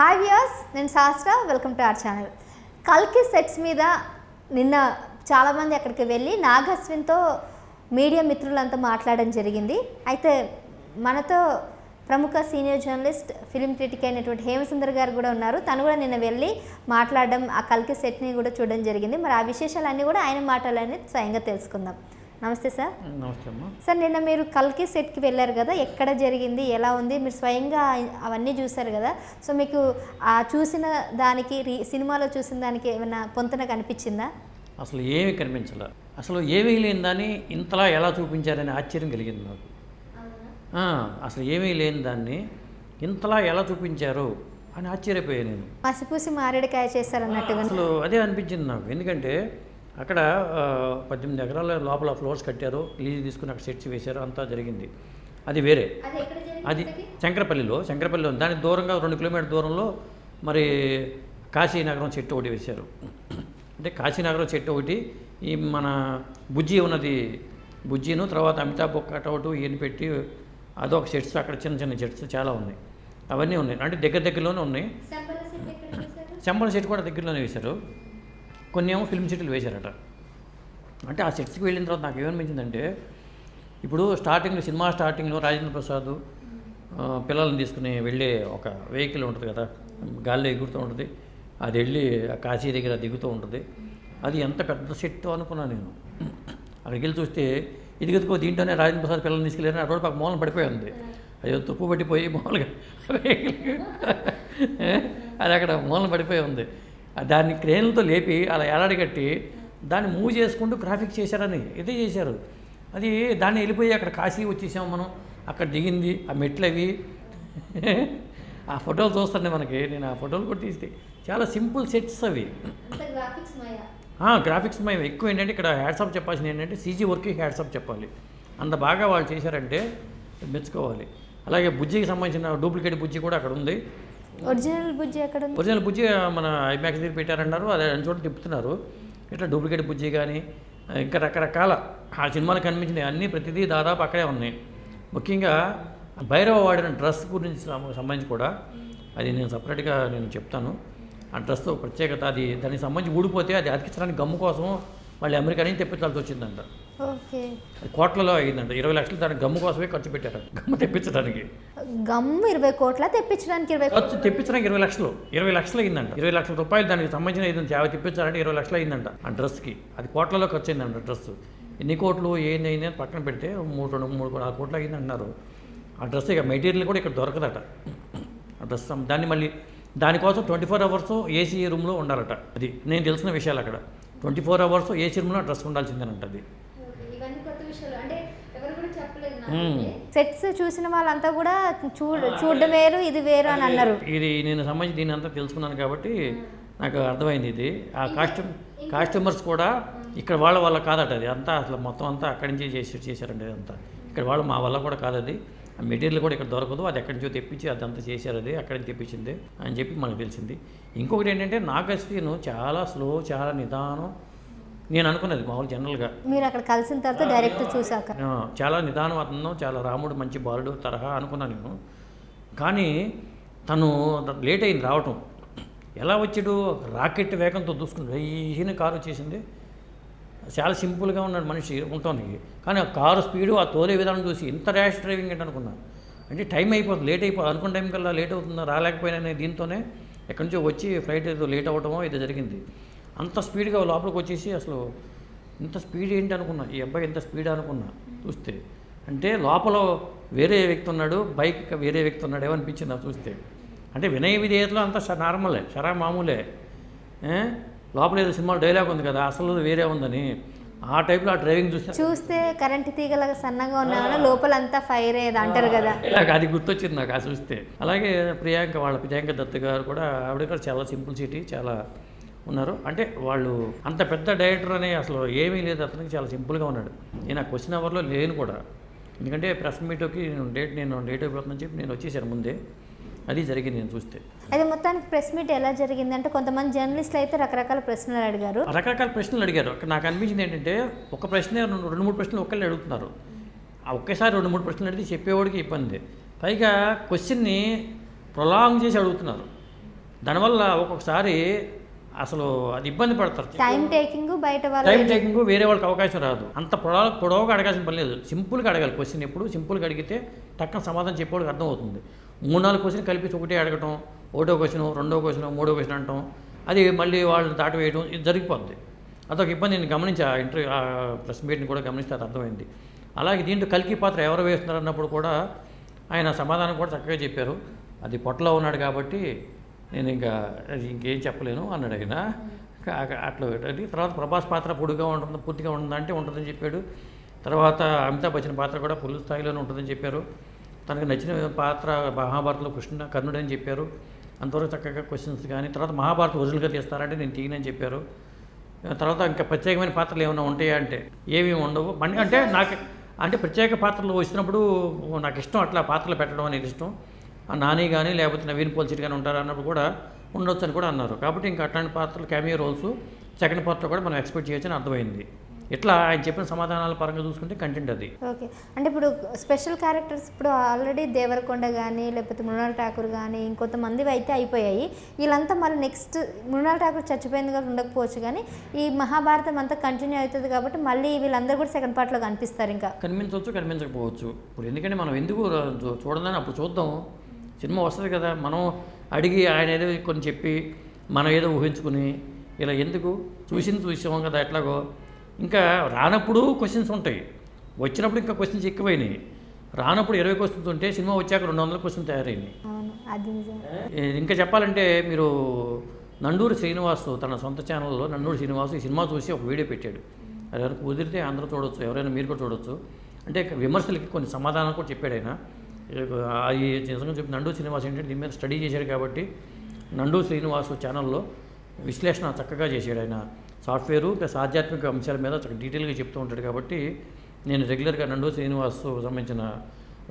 Hi viewers నేను Shastra welcome to our channel కల్కి sets మీద నిన్న చాలామంది అక్కడికి వెళ్ళి నాగస్విన్తో మీడియా మిత్రులంతా మాట్లాడడం జరిగింది. అయితే మనతో ప్రముఖ సీనియర్ జర్నలిస్ట్ ఫిలిం క్రిటిక్ అయినటువంటి హేమసుందర్ గారు కూడా ఉన్నారు. తను కూడా నిన్న వెళ్ళి మాట్లాడడం ఆ కల్కి సెట్ని కూడా చూడడం జరిగింది. మరి ఆ విశేషాలన్నీ కూడా ఆయన మాటలన్నీ స్వయంగా తెలుసుకుందాం. నమస్తే సార్. నమస్తే అమ్మా. సార్ నిన్న మీరు కల్కి సెట్కి వెళ్ళారు కదా ఎక్కడ జరిగింది ఎలా ఉంది? మీరు స్వయంగా అవన్నీ చూసారు కదా. సో మీకు ఆ చూసిన దానికి సినిమాలో చూసిన దానికి ఏమైనా పొంతన కనిపించిందా? అసలు ఏమీ కనిపించలే. అసలు ఏమీ లేని దాన్ని ఇంతలా ఎలా చూపించారనే ఆశ్చర్యం కలిగింది నాకు. అసలు ఏమీ లేని దాన్ని ఇంతలా ఎలా చూపించారు అని ఆశ్చర్యపోయాను నేను. మసిపూసి మారేడుకాయ చేశారు అన్నట్టుగా అసలు అదే అనిపించింది నాకు. ఎందుకంటే అక్కడ పద్దెనిమిది ఎకరాల లోపల ఫ్లోర్స్ కట్టారు. లీజ్ తీసుకుని అక్కడ సెట్స్ వేశారు. అంతా జరిగింది. అది వేరే. అది శంకరపల్లిలో శంకరపల్లిలో. దానికి దూరంగా రెండు కిలోమీటర్ దూరంలో మరి కాశీనగరం చెట్టు ఒకటి వేశారు. అంటే కాశీనగరం చెట్టు ఒకటి ఈ మన బుజ్జి ఉన్నది. బుజ్జిను తర్వాత అమితాబ్ కటౌట్ ఇవన్నీ పెట్టి అదొక సెట్స్ అక్కడ చిన్న చిన్న సెట్స్ చాలా ఉన్నాయి. అవన్నీ ఉన్నాయి. అంటే దగ్గర దగ్గరలోనే ఉన్నాయి. శంబల సెట్ కూడా దగ్గరలోనే వేశారు. కొన్ని ఏమో ఫిల్మ్ సిటీలు వేశారట. అంటే ఆ సెట్స్కి వెళ్ళిన తర్వాత నాకు ఏమనిపించిందంటే ఇప్పుడు స్టార్టింగ్లో సినిమా స్టార్టింగ్లో రాజేంద్ర ప్రసాద్ పిల్లల్ని తీసుకుని వెళ్ళే ఒక వెహికల్ ఉంటుంది కదా గాల్లో ఎగురుతూ ఉంటుంది. అది వెళ్ళి ఆ కాశీ దగ్గర దిగుతూ ఉంటుంది. అది ఎంత పెద్ద సెట్ అనుకున్నాను నేను. అక్కడికి వెళ్ళి చూస్తే ఇది గదుకో దీంట్లోనే రాజేంద్ర ప్రసాద్ పిల్లల్ని తీసుకెళ్ళారని ఆ రోడ్డు పక్క మూలం పడిపోయి ఉంది. అది తుప్పు పట్టిపోయి మామూలుగా అది అక్కడ మూలం పడిపోయి ఉంది. దాన్ని క్రేన్లతో లేపి అలా ఏలాడగట్టి దాన్ని మూవ్ చేసుకుంటూ గ్రాఫిక్స్ చేశారని ఇదే చేశారు. అది దాన్ని వెళ్ళిపోయి అక్కడ కాశీ వచ్చేసాం మనం. అక్కడ దిగింది ఆ మెట్లు అవి. ఆ ఫోటోలు చూస్తుండే మనకి. నేను ఆ ఫోటోలు కూడా తీస్తే చాలా సింపుల్ సెట్స్ అవి. గ్రాఫిక్స్ మేము ఎక్కువ ఏంటంటే ఇక్కడ హ్యాడ్సప్ చెప్పాల్సింది ఏంటంటే సీజీ వర్క్కి హ్యాడ్సప్ చెప్పాలి. అంత బాగా వాళ్ళు చేశారంటే మెచ్చుకోవాలి. అలాగే బుజ్జికి సంబంధించిన డూప్లికేట్ బుజ్జి కూడా అక్కడ ఉంది. ఒరిజినల్ బుజ్జి ఎక్కడ ఒరిజినల్ బుజ్జి మన ఐమాక్స్ దగ్గర పెట్టారన్నారు అదే అన్ని చోట్ల తిప్పుతున్నారు. ఇట్లా డూప్లికేట్ బుజ్జి కానీ ఇంకా రకరకాల ఆ సినిమాలు కనిపించినవి అన్నీ ప్రతిదీ దాదాపు అక్కడే ఉన్నాయి. ముఖ్యంగా భైరవ వాడిన డ్రెస్ గురించి సంబంధించి కూడా అది నేను సపరేట్గా నేను చెప్తాను. ఆ డ్రెస్ ప్రత్యేకత అది దానికి సంబంధించి ఊడిపోతే అది అతికించడానికి గమ్ము కోసం మళ్ళీ అమెరికా నుంచి తెప్పించాల్సి వచ్చిందంట. కోట్లలో అయిందంట. ఇరవై లక్షలు దానికి గమ్ము కోసమే ఖర్చు పెట్టారు. గమ్ము తెప్పించడానికి. గమ్ ఇరవై కోట్ల తెప్పించడానికి ఇరవై ఖర్చు తెప్పించడానికి ఇరవై లక్షలు. ఇరవై లక్షలు అయిందంట. ఇరవై లక్షల రూపాయలు దానికి సంబంధించిన ఏదైనా సేవ తెప్పించాలంటే ఇరవై లక్షలు అయిందంట ఆ డ్రెస్కి. అది కోట్లలో ఖర్చు అయిందంట డ్రెస్ ఎన్ని కోట్లు ఏంది అయింది అని పక్కన పెడితే మూడు రెండు మూడు నాలుగు కోట్లు అయింది అంటున్నారు ఆ డ్రెస్ ఇక మెటీరియల్ కూడా ఇక్కడ దొరకదట. ఆ డ్రెస్ దాన్ని మళ్ళీ దానికోసం ట్వంటీ ఫోర్ అవర్స్ ఏసీ రూమ్లో ఉండాలట. అది నేను తెలిసిన విషయాలు అక్కడ. ట్వంటీ ఫోర్ అవర్స్ ఏసీ రూమ్లో డ్రెస్ ఉండాల్సిందేనంట అది మ్మ్. సెట్స్ చూసిన వాళ్ళంతా కూడా చూడ చూడడం వేరు ఇది వేరు అని అన్నారు. ఇది నేను సంబంధించి దీని అంతా తెలుసుకున్నాను కాబట్టి నాకు అర్థమైంది ఇది. ఆ కాస్ట్యూమ్ కాస్ట్యూమర్స్ కూడా ఇక్కడ వాళ్ళ వల్ల కాదట అది. అంతా అసలు మొత్తం అంతా అక్కడి నుంచి చేసి చేశారండి అదంతా ఇక్కడ వాళ్ళు మా వల్ల కూడా కాదు అది ఆ మెటీరియల్ కూడా ఇక్కడ దొరకదు. అది ఎక్కడి నుంచో తెప్పించి అదంతా చేశారు అది అక్కడి నుంచి తెప్పించింది అని చెప్పి మనకు తెలిసింది. ఇంకొకటి ఏంటంటే నాగస్వీను చాలా స్లో చాలా నిదానం నేను అనుకున్నది మామూలు జనరల్గా. మీరు అక్కడ కలిసిన తర్వాత డైరెక్ట్ చూసాక చాలా నిదానం అతను చాలా రాముడు మంచి బాలుడు తరహా అనుకున్నాను నేను. కానీ తను లేట్ అయింది రావటం. ఎలా వచ్చాడు? రాకెట్ వేగంతో దూసుకుని ఈయన కారు వచ్చేసింది. చాలా సింపుల్గా ఉన్నాడు మనిషి ఉండటానికి కానీ ఆ కారు స్పీడు ఆ తోలే విధానం చూసి ఇంత ర్యాష్ డ్రైవింగ్ ఏంటి అనుకున్నా అంటే టైం అయిపోతుంది లేట్ అయిపోతుంది అనుకున్న టైం కల్లా లేట్ అవుతుందా రాలేకపోయినా దీంతోనే ఎక్కడి నుంచో వచ్చి ఫ్లైట్ ఏదో లేట్ అవ్వటమో ఇది జరిగింది. అంత స్పీడ్గా లోపలికి వచ్చేసి అసలు ఇంత స్పీడ్ ఏంటి అనుకున్నా ఈ అబ్బాయి ఇంత స్పీడ్ అనుకున్నా చూస్తే. అంటే లోపల వేరే వ్యక్తి ఉన్నాడు బైక్ వేరే వ్యక్తి ఉన్నాడు ఏమనిపించింది నాకు చూస్తే. అంటే వినయ విధేయతలో అంత నార్మలే షరా మామూలే. లోపల ఏదో సినిమాలో డైలాగ్ ఉంది కదా అసలు వేరే ఉందని. ఆ టైప్లో ఆ డ్రైవింగ్ చూస్తే చూస్తే కరెంట్ తీగలాగా సన్నగా ఉన్నామని లోపల అంతా ఫైర్ అయ్యేది అంటారు కదా. ఇలాగ అది గుర్తొచ్చింది నాకు ఆ చూస్తే. అలాగే ప్రియాంక వాళ్ళ ప్రియాంక దత్ గారు కూడా ఆవిడ కూడా చాలా సింపుల్ సిటీ చాలా ఉన్నారు. అంటే వాళ్ళు అంత పెద్ద డైరెక్టర్ అనే అసలు ఏమీ లేదు అతనికి చాలా సింపుల్గా ఉన్నాడు. నేను ఆ క్వశ్చన్ అవర్లో లేను కూడా. ఎందుకంటే ప్రెస్ మీట్కి నేను డేట్ నేను డేట్ అయిపోతుందని చెప్పి నేను వచ్చేసాను ముందే. అది జరిగింది నేను చూస్తే. అది మొత్తానికి ప్రెస్ మీట్ ఎలా జరిగింది అంటే కొంతమంది జర్నలిస్టులు అయితే రకరకాల ప్రశ్నలు అడిగారు. రకరకాల ప్రశ్నలు అడిగారు. నాకు అనిపించింది ఏంటంటే ఒక ప్రశ్న రెండు మూడు ప్రశ్నలు ఒక్కళ్ళే అడుగుతున్నారు. ఆ ఒకేసారి రెండు మూడు ప్రశ్నలు అడిగితే చెప్పేవాడికి ఇబ్బంది. పైగా క్వశ్చన్ని ప్రొలాంగ్ చేసి అడుగుతున్నారు. దానివల్ల ఒక్కొక్కసారి అసలు అది ఇబ్బంది పడతారు. టైం టేకింగ్ బయట టైం వాళ్ళు టేకింగ్ వేరే వాళ్ళకి అవకాశం రాదు. అంత పొడవ పొడవుగా అడగాల్సిన పని లేదు. సింపుల్గా అడగాలి క్వశ్చన్ ఎప్పుడు? సింపుల్గా అడిగితే టక్కన సమాధానం చెప్పేవాడికి అర్థమవుతుంది. మూడు నాలుగు క్వశ్చన్ కలిపి ఒకటే అడగటం ఒకటో క్వశ్చన్ రెండో క్వశ్చన్ మూడో క్వశ్చన్ అంటాం. అది మళ్ళీ వాళ్ళని దాటివేయడం ఇది జరిగిపోద్ది. అదొక ఇబ్బంది. నేను గమనించి ఆ ఇంటర్వ్యూ ఆ ప్రెస్ మీట్ని కూడా గమనిస్తే అది అర్థమైంది. అలాగే దీంట్లో కల్కి పాత్ర ఎవరు వేస్తున్నారు అన్నప్పుడు కూడా ఆయన సమాధానం కూడా చక్కగా చెప్పారు. అది పొట్టలో ఉన్నాడు కాబట్టి నేను ఇంకా అది ఇంకేం చెప్పలేను అన్నాడు ఆయన. అట్లా అది తర్వాత ప్రభాస్ పాత్ర పొడిగా ఉంటుంది పూర్తిగా ఉంటుందంటే ఉంటుందని చెప్పాడు. తర్వాత అమితాబ్ బచ్చన్ పాత్ర కూడా ఫుల్ స్థాయిలోనే ఉంటుందని చెప్పారు. తనకు నచ్చిన పాత్ర మహాభారతంలో కృష్ణ కర్ణుడు అని చెప్పారు. అంతవరకు చక్కగా క్వశ్చన్స్ కానీ తర్వాత మహాభారత ఒరిజినల్గా తీస్తారంటే నేను తీయనని చెప్పారు. తర్వాత ఇంకా ప్రత్యేకమైన పాత్రలు ఏమైనా ఉంటాయా అంటే ఏమీ ఉండవు. అంటే నాకు అంటే ప్రత్యేక పాత్రలు వచ్చినప్పుడు నాకు ఇష్టం అట్లా పాత్రలు పెట్టడం అనేది ఇష్టం. నాని కానీ లేకపోతే నవీన్ పోల్చిట్ కానీ ఉంటారు అన్నప్పుడు కూడా ఉండొచ్చు అని కూడా అన్నారు. కాబట్టి ఇంకా అట్లాంటి పాత్రలు క్యామియో రోల్స్ సెకండ్ పార్ట్లో కూడా మనం ఎక్స్పెక్ట్ చేయొచ్చని అర్థమైంది. ఇట్లా ఆయన చెప్పిన సమాధానాల పరంగా చూసుకుంటే కంటెంట్ అది. ఓకే. అంటే ఇప్పుడు స్పెషల్ క్యారెక్టర్స్ ఇప్పుడు ఆల్రెడీ దేవరకొండ కానీ లేకపోతే మృణాల్ ఠాకూర్ కానీ ఇంకొంతమంది అయితే అయిపోయాయి. వీళ్ళంతా మళ్ళీ నెక్స్ట్ మృణాల్ ఠాకూర్ చచ్చిపోయింది కాబట్టి ఉండకపోవచ్చు కానీ ఈ మహాభారతం అంతా కంటిన్యూ అవుతుంది కాబట్టి మళ్ళీ వీళ్ళందరూ కూడా సెకండ్ పార్ట్లో కనిపిస్తారు ఇంకా. కనిపించవచ్చు కనిపించకపోవచ్చు. ఇప్పుడు ఎందుకంటే మనం ఎందుకు ర- చూ- చూడదని అప్పుడు చూద్దాం. సినిమా వస్తుంది కదా మనం అడిగి ఆయన ఏదో కొన్ని చెప్పి మనం ఏదో ఊహించుకుని ఇలా ఎందుకు? చూసింది చూసాం కదా ఎట్లాగో. ఇంకా రానప్పుడు క్వశ్చన్స్ ఉంటాయి. వచ్చినప్పుడు ఇంకా క్వశ్చన్స్ ఎక్కువైనాయి. రానప్పుడు ఇరవై క్వశ్చన్స్ ఉంటే సినిమా వచ్చాక రెండు వందల క్వశ్చన్ ఏ- ఇంకా చెప్పాలంటే మీరు నండూరు శ్రీనివాసు తన సొంత ఛానల్లో నండూరు శ్రీనివాసు ఈ సినిమా చూసి ఒక వీడియో పెట్టాడు. అది కుదిరితే అందరూ చూడొచ్చు ఎవరైనా మీరు కూడా చూడొచ్చు. అంటే విమర్శలకి కొన్ని సమాధానాలు కూడా చెప్పాడు ఆయన. అది నిజంగా చెప్పి నండూరు శ్రీనివాస్ ఏంటంటే దీని మీద స్టడీ చేశాడు కాబట్టి నండూ శ్రీనివాసు ఛానల్లో విశ్లేషణ చక్కగా చేశాడు ఆయన. సాఫ్ట్వేరు ప్లస్ ఆధ్యాత్మిక అంశాల మీద చక్కగా డీటెయిల్గా చెప్తూ ఉంటాడు కాబట్టి నేను రెగ్యులర్గా నండూ శ్రీనివాసు సంబంధించిన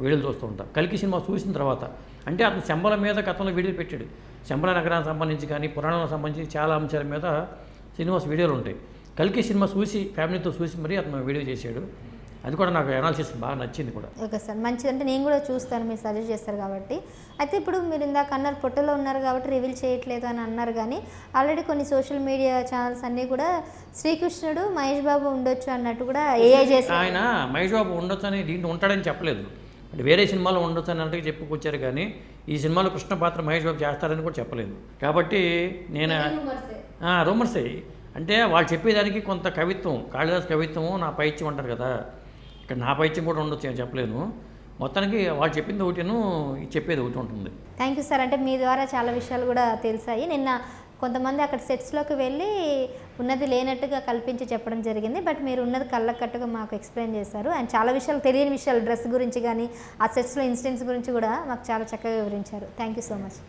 వీడియోలు చూస్తూ ఉంటాను కలికి సినిమా చూసిన తర్వాత అంటే అతను శంబల మీద గతంలో వీడియోలు పెట్టాడు. శంబల నగరానికి సంబంధించి కానీ పురాణాలకు సంబంధించి చాలా అంశాల మీద శ్రీనివాస్ వీడియోలు ఉంటాయి. కలికి సినిమా చూసి ఫ్యామిలీతో చూసి మరీ అతను వీడియో చేశాడు. అది కూడా నాకు అనాలిసిస్ బాగా నచ్చింది కూడా. ఓకే సార్ మంచిది అంటే నేను కూడా చూస్తాను మీరు సజెస్ట్ చేస్తారు కాబట్టి. అయితే ఇప్పుడు మీరు ఇందాక అన్నారు పొట్టలో ఉన్నారు కాబట్టి రివీల్ చేయట్లేదు అని అన్నారు కానీ ఆల్రెడీ కొన్ని సోషల్ మీడియా ఛానల్స్ అన్నీ కూడా శ్రీకృష్ణుడు మహేష్ బాబు ఉండొచ్చు అన్నట్టు కూడా ఏఐ చేసి ఆయన మహేష్ బాబు ఉండొచ్చు అని దీంట్లో ఉంటాడని చెప్పలేదు. అంటే వేరే సినిమాలో ఉండొచ్చు అని అంటే చెప్పుకొచ్చారు కానీ ఈ సినిమాలో కృష్ణ పాత్ర మహేష్ బాబు చేస్తారని కూడా చెప్పలేదు. కాబట్టి నేను రూమర్సే అంటే వాళ్ళు చెప్పేదానికి కొంత కవిత్వం కాళిదాస్ కవిత్వం నా పైత్యం అంటారు కదా. ఇక్కడ నా పైత్యం కూడా ఉండొచ్చు అని చెప్పలేను. మొత్తానికి వాళ్ళు చెప్పింది ఒకటిను చెప్పేది ఒకటి ఉంటుంది. థ్యాంక్ యూ సార్ అంటే మీ ద్వారా చాలా విషయాలు కూడా తెలిసాయి. నిన్న కొంతమంది అక్కడ సెట్స్లోకి వెళ్ళి ఉన్నది లేనట్టుగా కల్పించి చెప్పడం జరిగింది. బట్ మీరు ఉన్నది కళ్ళకట్టుగా మాకు ఎక్స్ప్లెయిన్ చేశారు. అండ్ చాలా విషయాలు తెలియని విషయాలు డ్రెస్ గురించి కానీ ఆ సెట్స్లో ఇన్సిడెంట్స్ గురించి కూడా మాకు చాలా చక్కగా వివరించారు. Thank you so much